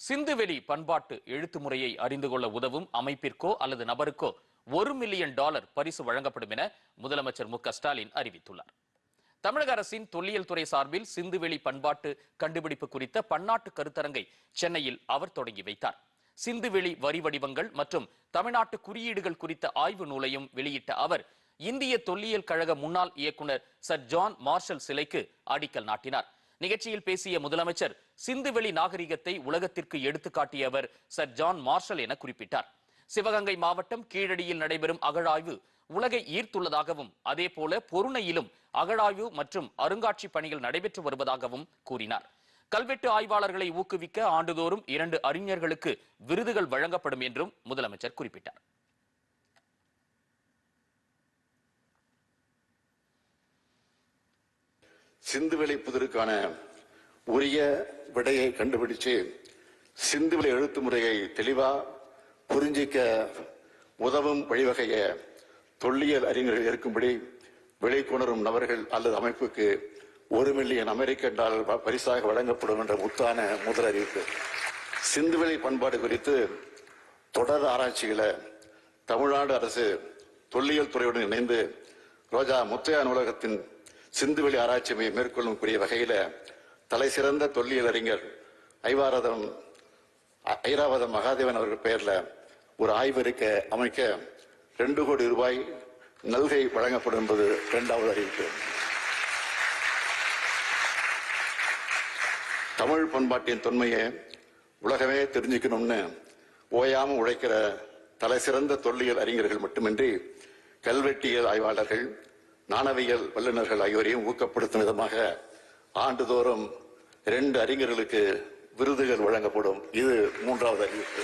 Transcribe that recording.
சிந்துவெளி பண்பாட்டு எழுத்து முறையை அறிந்து கொள்ள உதவும் அமைப்பிற்கோ அல்லது நபருக்கோ ஒரு மில்லியன் டாலர் பரிசு வழங்கப்படும் என முதலமைச்சர் மு ஸ்டாலின் அறிவித்துள்ளார். தமிழக அரசின் தொல்லியல் துறை சார்பில் சிந்துவெளி பண்பாட்டு கண்டுபிடிப்பு குறித்த பன்னாட்டு கருத்தரங்கை சென்னையில் அவர் தொடங்கி வைத்தார். சிந்துவெளி வரி வடிவங்கள் மற்றும் தமிழ்நாட்டு குறியீடுகள் குறித்த ஆய்வு நூலையும் வெளியிட்ட அவர் இந்திய தொல்லியல் கழக முன்னாள் இயக்குனர் சர் ஜான் மார்ஷல் சிலைக்கு அடிக்கல் நாட்டினார். நிகழ்ச்சியில் பேசிய முதலமைச்சர் சிந்துவெளி நாகரிகத்தை உலகத்திற்கு எடுத்துக்காட்டியவர் சர் ஜான் மார்ஷல் என குறிப்பிட்டார். சிவகங்கை மாவட்டம் கீழடியில் நடைபெறும் அகழாய்வு உலகை ஈர்த்துள்ளதாகவும் அதேபோல பொருணையிலும் அகழாய்வு மற்றும் அருங்காட்சி பணிகள் நடைபெற்று வருவதாகவும் கூறினார். கல்வெட்டு ஆய்வாளர்களை ஊக்குவிக்க ஆண்டுதோறும் இரண்டு அறிஞர்களுக்கு விருதுகள் வழங்கப்படும் என்றும் முதலமைச்சர் குறிப்பிட்டார். சிந்துவெளி விளைப்பதற்கான உரிய விடையை கண்டுபிடிச்சு சிந்துவெளி எழுத்து முறையை தெளிவா புரிஞ்சிக்க உதவும் வழிவகைய தொல்லியல் அறிஞர்கள் இருக்கும்படி வெளிக்கொணரும் நபர்கள் அல்லது அமைப்புக்கு ஒரு மில்லியன் அமெரிக்க டாலர் ப- பரிசாக வழங்கப்படும் என்ற முத்தான முதல் அறிவிப்பு சிந்துவெளி பண்பாடு குறித்து தொடர் ஆராய்ச்சிகளை தமிழ்நாடு அரசு தொல்லியல் துறையுடன் இணைந்து ரோஜா முத்தையா நூலகத்தின் சிந்துவெளி ஆராய்ச்சி மையம் மேற்கொள்ளும் கூடிய வகையில தலை சிறந்த தொல்லியல் அறிஞர் ஐவாரதம் ஐ- ஐராவதம் மகாதேவன் அவர்கள் பெயரில் ஒரு ஆய்வறிக்கை அமைக்க ரெண்டு கோடி ரூபாய் நல்கை வழங்கப்படும் என்பது இரண்டாவது அறிவிப்பு. தமிழ் பண்பாட்டின் தொன்மையை உலகமே தெரிஞ்சுக்கணும்னு ஓயாமல் உழைக்கிற தலை சிறந்த தொல்லியல் அறிஞர்கள் மட்டுமின்றி கல்வெட்டியல் ஆய்வாளர்கள் நாணவியல் வல்லுநர்கள் ஆகியோரையும் ஊக்கப்படுத்தும் விதமாக ஆண்டுதோறும் இரண்டு அறிஞர்களுக்கு விருதுகள் வழங்கப்படும். இது மூன்றாவது அறிவிப்பு.